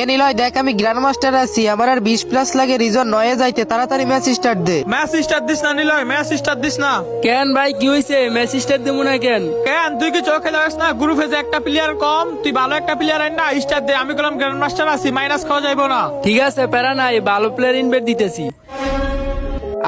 এ নিলয় দেখ আমি grand master আছি আমার আর বিশ প্লাস লাগে রিজন নয়ে যাইতে তাড়াতাড়ি ম্যাচ স্টার্ট দে। ম্যাচ স্টার্ট দিস না নিলয় ম্যাচ স্টার্ট দিস না। কেন ভাই কি হয়েছে মেসেজটা দেবো না কেন? কেন তুই কি চোখে দেখাস না? গ্রুপে যে একটা প্লেয়ার কম তুই ভালো একটা প্লেয়ার আন না স্টার্ট দে আমি বললাম গ্র্যান্ড মাস্টার আছি মাইনাস খাওয়া যাইবো না। ঠিক আছে প্যারা নাই ভালো প্লেয়ার ইনভাইট দিতেছি।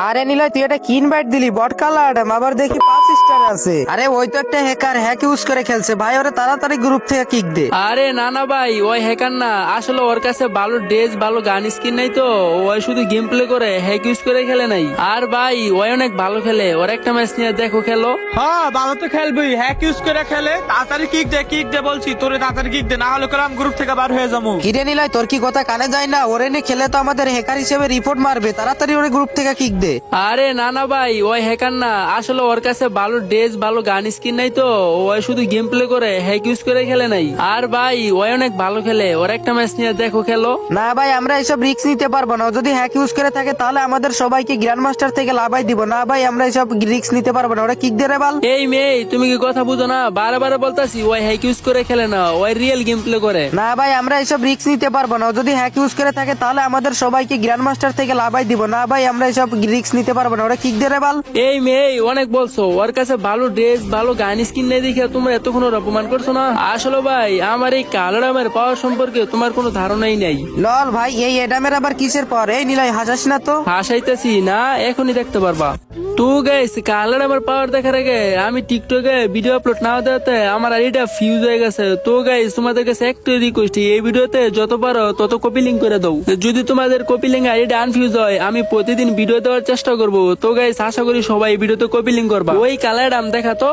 আরে নিলয় তুই এটা কি ইনভাইট দিলি? বট কালার আবার দেখি পাঁচ স্টার আছে। আরে ওই তো একটা হ্যাকার হ্যাক ইউজ করে খেলছে। ভাই ওরে তাড়াতাড়ি গ্রুপ থেকে কিক দে। আরে না না ভাই ওই হ্যাকার না। আসলে ওর কাছে ভালো ড্রেস ভালো গান স্কিন নাই তো। ওই শুধু গেম প্লে করে হ্যাক ইউজ করে খেলে নাই। আর ভাই ওই অনেক ভালো খেলে। ওর একটা ম্যাচ নিয়ে দেখো খেলো। হ্যাঁ ভালো তো খেলবি হ্যাক ইউজ করে খেলে। তাড়াতাড়ি কিক দে কিক দে বলছি। তোরে তাড়াতাড়ি কিক দে না হলে কলাম গ্রুপ থেকে বার হয়ে যাব। কিরে নিলয় তোর কি কথা কানে যায় না? ওরে নিয়ে খেলে তো আমাদের হ্যাকার হিসেবে রিপোর্ট মারবে। তাড়াতাড়ি ওরে গ্রুপ থেকে কিক দে। আরে না না ভাই ওই হ্যাকার না। আসলে ওর কাছে ভালো ড্রেস ভালো গান স্কিন নাই তো ওই শুধু গেম প্লে করে হ্যাক ইউজ করে খেলে নাই। আর ভাই ওই অনেক ভালো খেলে ওর একটা ম্যাচ নিয়ে দেখো খেলো। না ভাই আমরা এসব রিস্ক নিতে পারব না। যদি হ্যাক ইউজ করে থাকে তাহলে আমাদের সবাইকে গ্র্যান্ড মাস্টার থেকে লাভাই দিব। না ভাই আমরা এসব রিস্ক নিতে পারব না। ওরা কিক দে রে বাল। এই মেয়ে তুমি কি কথা বুঝো না? বারে বারে বলতাছি ওই হ্যাক ইউজ করে খেলে না ওই রিয়েল গেম প্লে করে। না ভাই আমরা এসব রিস্ক নিতে পারব না। যদি হ্যাক ইউজ করে থাকে তাহলে আমাদের সবাইকে গ্র্যান্ড মাস্টার থেকে লাভাই দিব। না ভাই আমরা এসব রিস্ক নিতে পারব না। ওরা কিক দে রে বাল। এই মেয়ে অনেক বলছো ওর কাছে ভালো ড্রেস ভালো গান স্কিন নেই দেখে তোমরা এতক্ষণ অপমান করছ না? আসলে ভাই আমার এই কালো রামের পাওয়ার সম্পর্কে তোমার কোনো ধারণাই নাই। লল ভাই এই এডামের আবার কিসের পর? এই নিলাই হাসাস না তো? হাসাইতেছি না এখনই দেখতে পারবা। তো গাইস কালার আমার পাওয়ার দেখার আগে আমি টিকটকে ভিডিও আপলোড না দেওয়াতে আমার আইডিটা ফিউজ হয়ে গেছে। তো গাইস তোমাদের কাছে একটু রিকোয়েস্ট এই ভিডিওতে যত পারো তত কপি লিঙ্ক করে দাও। যদি তোমাদের কপি লিঙ্ক আইডিটা আনফিউজ হয়, আমি প্রতিদিন ভিডিও দেওয়ার চেষ্টা করব। তো গাইস আশা করি সবাই ভিডিওতে কপি লিঙ্ক করবা। ওই কালার আম দেখা তো।